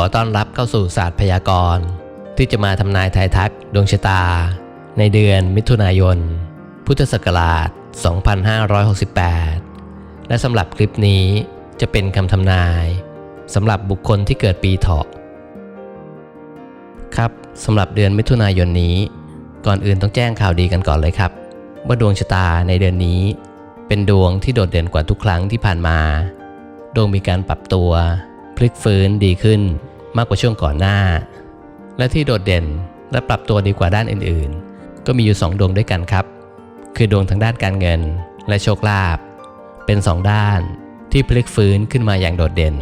อต้อนรับเข้าสู่ศาสตร์พยากรณ์ ที่จะมาทำนายทายทักดวงชะตา ในเดือนมิถุนายน พุทธศักราช 2568 และสำหรับคลิปนี้จะเป็นคำทำนายสำหรับบุคคลที่เกิดปีเถาะครับสำหรับเดือนมิถุนายนนี้ ก่อนอื่นต้องแจ้งข่าวดีกันก่อนเลยครับ ว่าดวงชะตาในเดือนนี้ เป็นดวงที่โดดเด่นกว่าทุกครั้งที่ผ่านมา ดวงมีการปรับตัวพลิกฟื้นดีขึ้น มากกว่าช่วงก่อนหน้า และที่โดดเด่นและปรับตัวดีกว่าด้านอื่นๆ ก็มีอยู่ 2 ดวงด้วยกันครับ คือดวงทางด้านการเงินและโชคลาภเป็น 2 ด้านที่พลิกฟื้นขึ้นมาอย่างโดดเด่น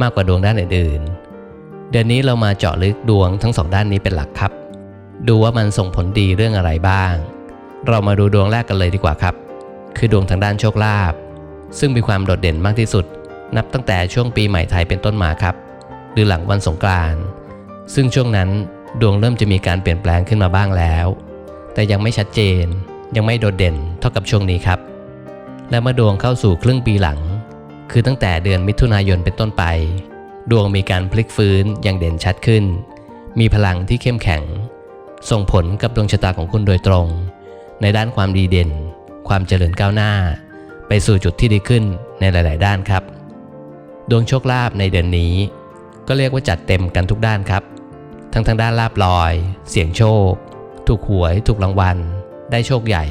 มากกว่าดวงด้านอื่นๆ เดือนนี้เรามาเจาะลึกดวงทั้งสองด้านนี้เป็นหลักครับ ดูว่ามันส่งผลดีเรื่องอะไรบ้าง เรามาดูดวงแรกกันเลยดีกว่าครับ คือดวงทางด้านโชคลาภซึ่งมีความโดดเด่นมากที่สุด นับตั้งแต่ช่วงปีใหม่ไทยเป็นต้นมาครับ หรือหลังวันสงกรานต์ซึ่งช่วงนั้นดวงเริ่มจะมีการเปลี่ยนแปลงขึ้นมาบ้างแล้ว แต่ยังไม่ชัดเจน ยังไม่โดดเด่นเท่ากับช่วงนี้ครับ และเมื่อดวงเข้าสู่ครึ่งปีหลัง คือตั้งแต่เดือนมิถุนายนเป็นต้นไป ดวงมีการพลิกฟื้นอย่างเด่นชัดขึ้น มีพลังที่เข้มแข็ง ส่งผลกับดวงชะตาของคุณโดยตรง ในด้านความดีเด่น ความเจริญก้าวหน้า ไปสู่จุดที่ดีขึ้นในหลาย ๆ ด้านครับ ดวงโชคลาภในเดือนนี้ ก็เรียกว่าจัดเต็มกันทุกด้านครับ ทั้งทางด้านลาบลอย เสี่ยงโชค ถูกหวย ถูกรางวัล ได้โชคใหญ่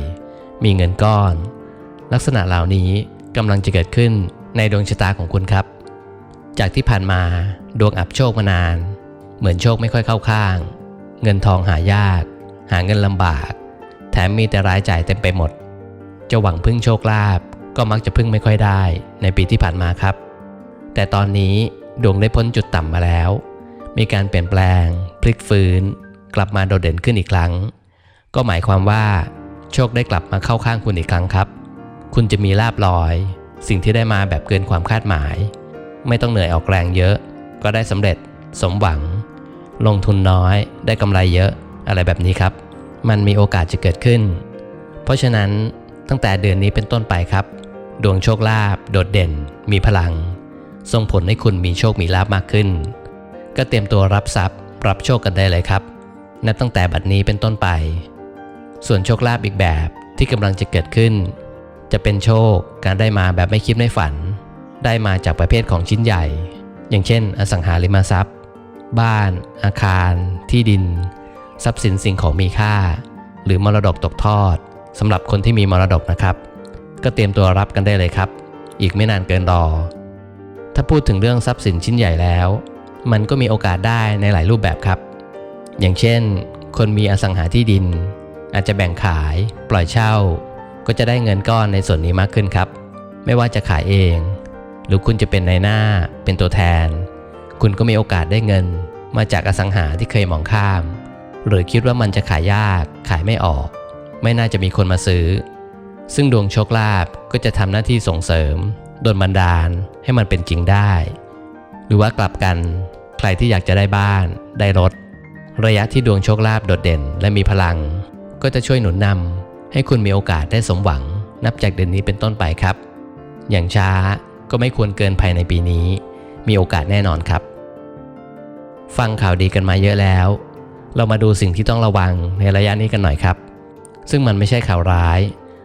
มีเงินก้อน ลักษณะเหล่านี้กำลังจะเกิดขึ้นในดวงชะตาของคุณครับ จากที่ผ่านมาดวงอับโชคมานาน เหมือนโชคไม่ค่อยเข้าข้าง เงินทองหายาก หาเงินลำบาก แถมมีแต่รายจ่ายเต็มไปหมด จะหวังพึ่งโชคลาภก็มักจะพึ่งไม่ค่อยได้ในปีที่ผ่านมาครับ แต่ตอนนี้ ดวงได้พ้นจุดต่ำมาแล้ว มีการเปลี่ยนแปลง พลิกฟื้น กลับมาโดดเด่นขึ้นอีกครั้ง ก็หมายความว่า โชคได้กลับมาเข้าข้างคุณอีกครั้งครับ คุณจะมีลาบลอย สิ่งที่ได้มาแบบเกินความคาดหมาย ไม่ต้องเหนื่อยออกแรงเยอะ ก็ได้สำเร็จ สมหวัง ลงทุนน้อย ได้กำไรเยอะ อะไรแบบนี้ครับ มันมีโอกาสจะเกิดขึ้น เพราะฉะนั้นตั้งแต่เดือนนี้เป็นต้นไปครับ ดวงโชคลาภโดดเด่น มีพลัง ส่งผลให้คุณมีโชคมีลาภมากขึ้น ก็เตรียมตัวรับทรัพย์ รับโชคกันได้เลยครับ นับตั้งแต่บัดนี้เป็นต้นไป ส่วนโชคลาภอีกแบบที่กำลังจะเกิดขึ้น จะเป็นโชคการได้มาแบบไม่คิดไม่ฝัน ได้มาจากประเภทของชิ้นใหญ่ อย่างเช่น อสังหาริมทรัพย์ บ้าน อาคาร ที่ดิน ทรัพย์สินสิ่งของมีค่า หรือมรดกตกทอดสำหรับคนที่มีมรดกนะครับ ก็เตรียมตัวรับกันได้เลยครับ อีกไม่นานเกินรอ ถ้าพูดถึงเรื่องทรัพย์สินชิ้นใหญ่แล้ว มันก็มีโอกาสได้ในหลายรูปแบบครับ อย่างเช่น คนมีอสังหาที่ดิน อาจจะแบ่งขายปล่อยเช่า ก็จะได้เงินก้อนในส่วนนี้มากขึ้นครับ ไม่ว่าจะขายเอง หรือคุณจะเป็นในายหน้าเป็นตัวแทน คุณก็มีโอกาสได้เงิน มาจากอสังหาที่เคยมองข้าม หรือคิดว่ามันจะขายยากขายไม่ออก ไม่น่าจะมีคนมาซื้อ ซึ่งดวงโชคลาภก็จะทำหน้าที่ส่งเสริม ดลบันดาลให้มันเป็นจริงได้ หรือว่ากลับกันใครที่อยากจะได้บ้าน ได้รถ ระยะที่ดวงโชคลาภโดดเด่นและมีพลัง ก็จะช่วยหนุนนำให้คุณมีโอกาสได้สมหวัง นับจากเดือนนี้เป็นต้นไปครับ อย่างช้าก็ไม่ควรเกินภายในปีนี้ มีโอกาสแน่นอนครับ ฟังข่าวดีกันมาเยอะแล้ว เรามาดูสิ่งที่ต้องระวังในระยะนี้กันหน่อยครับ ซึ่งมันไม่ใช่ข่าวร้าย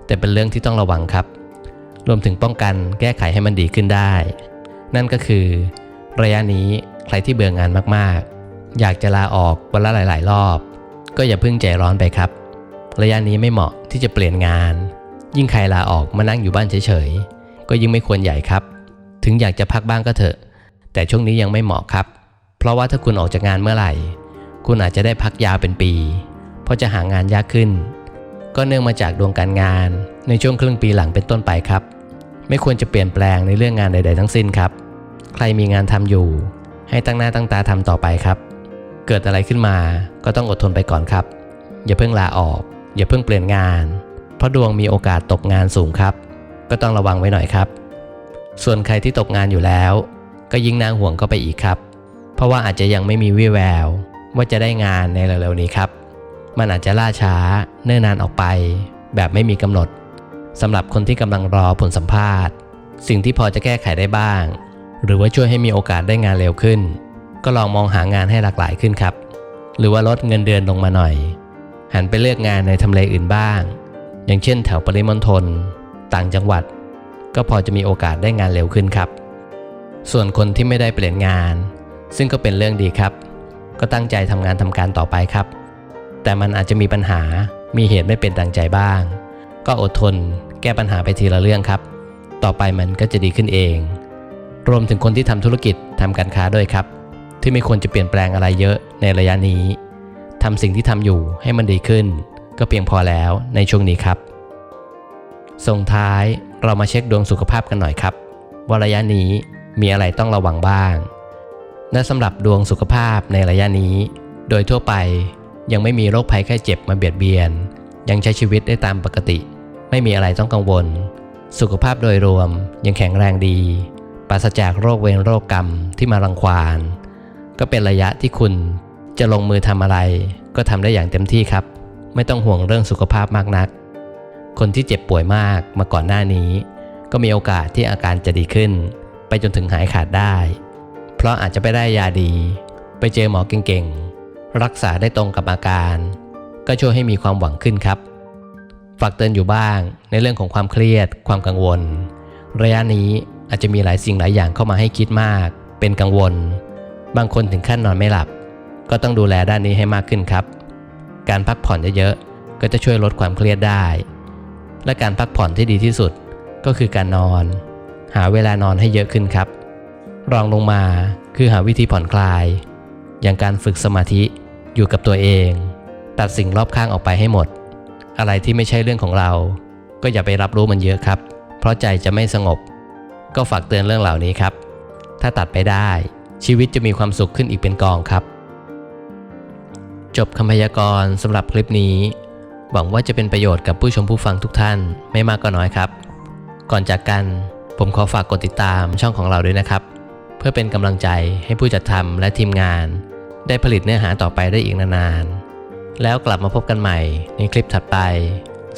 แต่เป็นเรื่องที่ต้องระวังครับ รวมถึงป้องกันแก้ไขให้มันดีขึ้นได้ นั่นก็คือ ระยะนี้ใครที่เบื่องานมากๆ อยากจะลาออกวันละหลาย ๆ รอบ ก็อย่าเพิ่งใจร้อนไปครับ ระยะนี้ไม่เหมาะที่จะเปลี่ยนงาน ยิ่งใครลาออกมานั่งอยู่บ้านเฉยๆ ก็ยิ่งไม่ควรใหญ่ครับ ถึงอยากจะพักบ้างก็เถอะ แต่ช่วงนี้ยังไม่เหมาะครับ เพราะว่าถ้าคุณออกจากงานเมื่อไหร่ คุณอาจจะได้พักยาวเป็นปี เพราะจะหางานยากขึ้น ก็เนื่องมาจากดวงการงาน ในช่วงครึ่งปีหลังเป็นต้นไปครับ ไม่ควรจะเปลี่ยนแปลงในเรื่องงานใด ๆ ทั้งสิ้นครับ ใครมีงานทำอยู่ ให้ตั้งหน้าตั้งตาทำต่อไปครับ เกิดอะไรขึ้นมาก็ต้องอดทนไปก่อนครับ อย่าเพิ่งลาออก อย่าเพิ่งเปลี่ยนงาน เพราะดวงมีโอกาสตกงานสูงครับ ก็ต้องระวังไว้หน่อยครับ ส่วนใครที่ตกงานอยู่แล้ว ก็ยิ่งน่าห่วงก็ไปอีกครับ เพราะว่าอาจจะยังไม่มีวี่แววว่าจะได้งานในเร็วๆนี้ครับ มันอาจจะล่าช้า เนิ่นนานออกไป แบบไม่มีกำหนดสำหรับคนที่กำลังรอผลสัมภาษณ์ สิ่งที่พอจะแก้ไขได้บ้าง หรือว่าช่วยให้มีโอกาสได้งานเร็วขึ้น ก็ลองมองหางานให้หลากหลายขึ้นครับ หรือว่าลดเงินเดือนลงมาหน่อย หันไปเลือกงานในทำเลอื่นบ้าง อย่างเช่น แถวปริมณฑลต่างจังหวัด ก็พอจะมีโอกาสได้งานเร็วขึ้นครับ ส่วนคนที่ไม่ได้เปลี่ยนงาน ซึ่งก็เป็นเรื่องดีครับ ก็ตั้งใจทำงานทำการต่อไปครับ แต่มันอาจจะมีปัญหา มีเหตุไม่เป็นดังใจบ้าง ก็อดทน แก้ปัญหาไปทีละเรื่องครับ ต่อไปมันก็จะดีขึ้นเอง รวมถึงคนที่ทำธุรกิจทำการค้าด้วยครับ ที่ไม่ควรจะเปลี่ยนแปลงอะไรเยอะในระยะนี้ทำสิ่งที่ทำอยู่ให้มันดีขึ้น ก็เพียงพอแล้วในช่วงนี้ครับ ส่งท้ายเรามาเช็คดวงสุขภาพกันหน่อยครับ ว่าระยะนี้มีอะไรต้องระวังบ้างและสำหรับดวงสุขภาพในระยะนี้ โดยทั่วไป ยังไม่มีโรคภัยไข้เจ็บมาเบียดเบียน ยังใช้ชีวิตได้ตามปกติ ไม่มีอะไรต้องกังวล สุขภาพโดยรวมยังแข็งแรงดี ปราศจากโรคเวรโรคกรรมที่มารังควานก็เป็นระยะที่คุณจะลงมือทำอะไร ก็ทำได้อย่างเต็มที่ครับ ไม่ต้องห่วงเรื่องสุขภาพมากนัก คนที่เจ็บป่วยมากมาก่อนหน้านี้ ก็มีโอกาสที่อาการจะดีขึ้น ไปจนถึงหายขาดได้ เพราะอาจจะไปได้ยาดี ไปเจอหมอเก่งๆ รักษาได้ตรงกับอาการ ก็ช่วยให้มีความหวังขึ้นครับฝากเตือนอยู่บ้างในเรื่องของความเครียด ความกังวล ระยะนี้อาจจะมีหลายสิ่งหลายอย่างเข้ามาให้คิดมาก เป็นกังวล บางคนถึงขั้นนอนไม่หลับ ก็ต้องดูแลด้านนี้ให้มากขึ้นครับ การพักผ่อนเยอะๆก็จะช่วยลดความเครียดได้ และการพักผ่อนที่ดีที่สุดก็คือการนอน หาเวลานอนให้เยอะขึ้นครับ รองลงมาคือหาวิธีผ่อนคลาย อย่างการฝึกสมาธิ อยู่กับตัวเอง ตัดสิ่งรอบข้างออกไปให้หมด อะไรที่ไม่ใช่เรื่องของเรา ก็อย่าไปรับรู้มันเยอะครับ เพราะใจจะไม่สงบ ก็ฝากเตือนเรื่องเหล่านี้ครับ ถ้าตัดไปได้ ชีวิตจะมีความสุขขึ้นอีกเป็นกองครับ จบคำพยากรณ์สำหรับคลิปนี้ หวังว่าจะเป็นประโยชน์กับผู้ชมผู้ฟังทุกท่านไม่มากก็น้อยครับ ก่อนจากกันผมขอฝากกดติดตามช่องของเราด้วยนะครับ เพื่อเป็นกำลังใจให้ผู้จัดทำและทีมงาน ได้ผลิตเนื้อหาต่อไปได้อีกนานๆ แล้วกลับมาพบกันใหม่ในคลิปถัดไป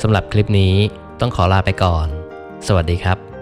สำหรับคลิปนี้ต้องขอลาไปก่อน สวัสดีครับ